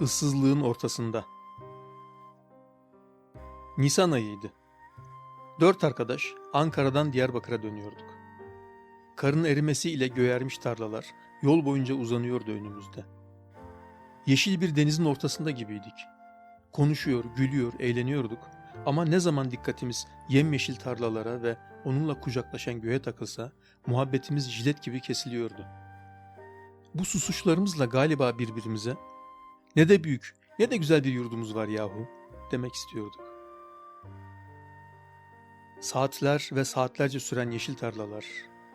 ıssızlığın ortasında. Nisan ayıydı. Dört arkadaş Ankara'dan Diyarbakır'a dönüyorduk. Karın erimesiyle göğermiş tarlalar yol boyunca uzanıyordu önümüzde. Yeşil bir denizin ortasında gibiydik. Konuşuyor, gülüyor, eğleniyorduk ama ne zaman dikkatimiz yemyeşil tarlalara ve onunla kucaklaşan göğe takılsa muhabbetimiz jilet gibi kesiliyordu. Bu susuşlarımızla galiba birbirimize ne de büyük ne de güzel bir yurdumuz var yahu demek istiyorduk. Saatler ve saatlerce süren yeşil tarlalar,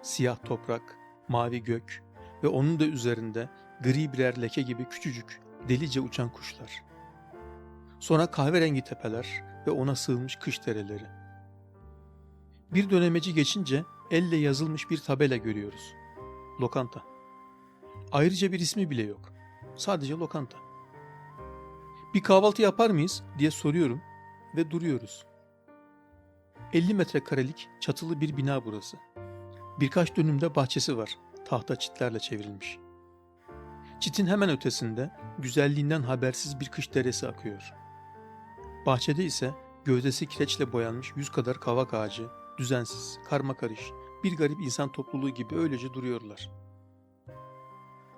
siyah toprak, mavi gök ve onun da üzerinde gri birer leke gibi küçücük, delice uçan kuşlar. Sonra kahverengi tepeler ve ona sığılmış kış dereleri. Bir dönemeci geçince elle yazılmış bir tabela görüyoruz. Lokanta. Ayrıca bir ismi bile yok. Sadece lokanta. Bir kahvaltı yapar mıyız diye soruyorum ve duruyoruz. 50 metrekarelik çatılı bir bina burası. Birkaç dönümde bahçesi var. Tahta çitlerle çevrilmiş. Çitin hemen ötesinde güzelliğinden habersiz bir kış deresi akıyor. Bahçede ise gövdesi kireçle boyanmış yüz kadar kavak ağacı, düzensiz, karma karış, bir garip insan topluluğu gibi öylece duruyorlar.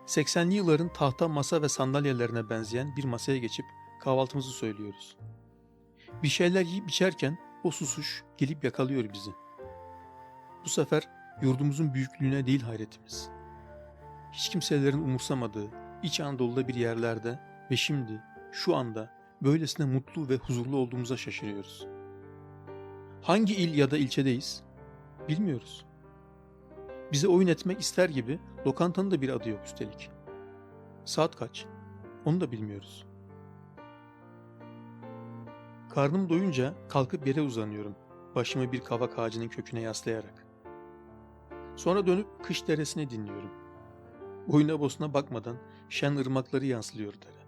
80'li yılların tahta masa ve sandalyelerine benzeyen bir masaya geçip kahvaltımızı söylüyoruz. Bir şeyler yiyip içerken o susuş gelip yakalıyor bizi. Bu sefer yurdumuzun büyüklüğüne değil hayretimiz. Hiç kimselerin umursamadığı İç Anadolu'da bir yerlerde ve şimdi şu anda böylesine mutlu ve huzurlu olduğumuza şaşırıyoruz. Hangi il ya da ilçedeyiz? Bilmiyoruz. Bize oyun etmek ister gibi lokantanın da bir adı yok üstelik. Saat kaç? Onu da bilmiyoruz. Karnım doyunca kalkıp yere uzanıyorum. Başımı bir kavak ağacının köküne yaslayarak. Sonra dönüp kış deresini dinliyorum. Boyuna bosuna bakmadan şen ırmakları yansılıyor dere.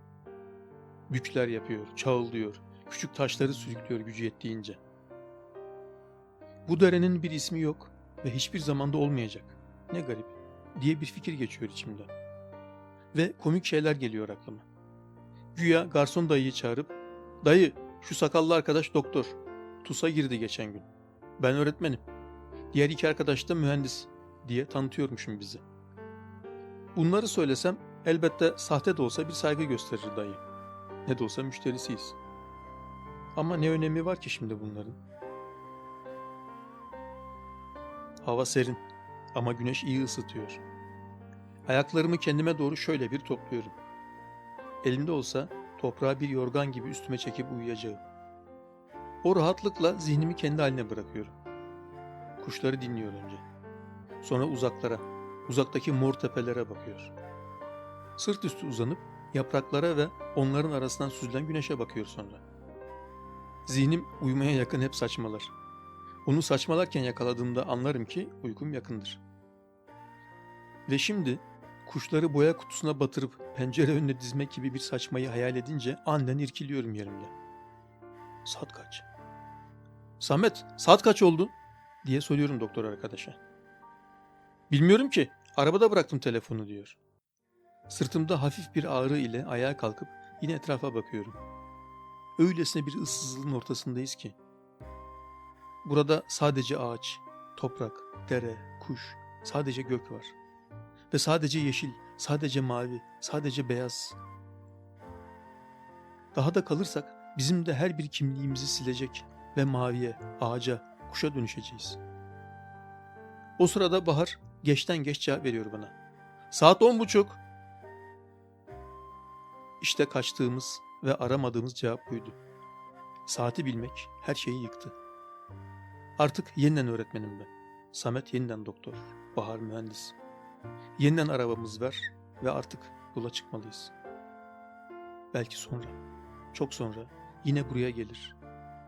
Bükler yapıyor, çağıldıyor, küçük taşları sürüklüyor gücü yettiğince. Bu derenin bir ismi yok ve hiçbir zamanda olmayacak. Ne garip diye bir fikir geçiyor içimden. Ve komik şeyler geliyor aklıma. Güya garson dayıyı çağırıp, dayı şu sakallı arkadaş doktor, TUS'a girdi geçen gün. Ben öğretmenim. Diğer iki arkadaş da mühendis diye tanıtıyormuşum bizi. Bunları söylesem elbette sahte de olsa bir saygı gösterir dayı. Ne de olsa müşterisiyiz. Ama ne önemi var ki şimdi bunların? Hava serin ama güneş iyi ısıtıyor. Ayaklarımı kendime doğru şöyle bir topluyorum. Elimde olsa toprağı bir yorgan gibi üstüme çekip uyuyacağım. O rahatlıkla zihnimi kendi haline bırakıyorum. Kuşları dinliyor önce. Sonra uzaklara, uzaktaki mor tepelere bakıyor. Sırt üstü uzanıp yapraklara ve onların arasından süzülen güneşe bakıyor sonra. Zihnim uyumaya yakın hep saçmalar. Onu saçmalarken yakaladığımda anlarım ki uykum yakındır. Ve şimdi kuşları boya kutusuna batırıp pencere önüne dizmek gibi bir saçmayı hayal edince anden irkiliyorum yerimde. Saat kaç? Samet, saat kaç oldu? diye soruyorum doktor arkadaşa. Bilmiyorum ki, arabada bıraktım telefonu diyor. Sırtımda hafif bir ağrı ile ayağa kalkıp yine etrafa bakıyorum. Öylesine bir ıssızlığın ortasındayız ki. Burada sadece ağaç, toprak, dere, kuş, sadece gök var. Ve sadece yeşil, sadece mavi, sadece beyaz. Daha da kalırsak bizim de her bir kimliğimizi silecek ve maviye, ağaca, kuşa dönüşeceğiz. O sırada Bahar geçten geç cevap veriyor bana. Saat on buçuk. İşte kaçtığımız ve aramadığımız cevap buydu. Saati bilmek her şeyi yıktı. Artık yeniden öğretmenim ben. Samet yeniden doktor, Bahar mühendis. Yeniden arabamız ver ve artık yola çıkmalıyız. Belki sonra, çok sonra yine buraya gelir.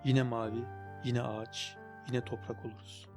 Yine mavi, yine ağaç, yine toprak oluruz.''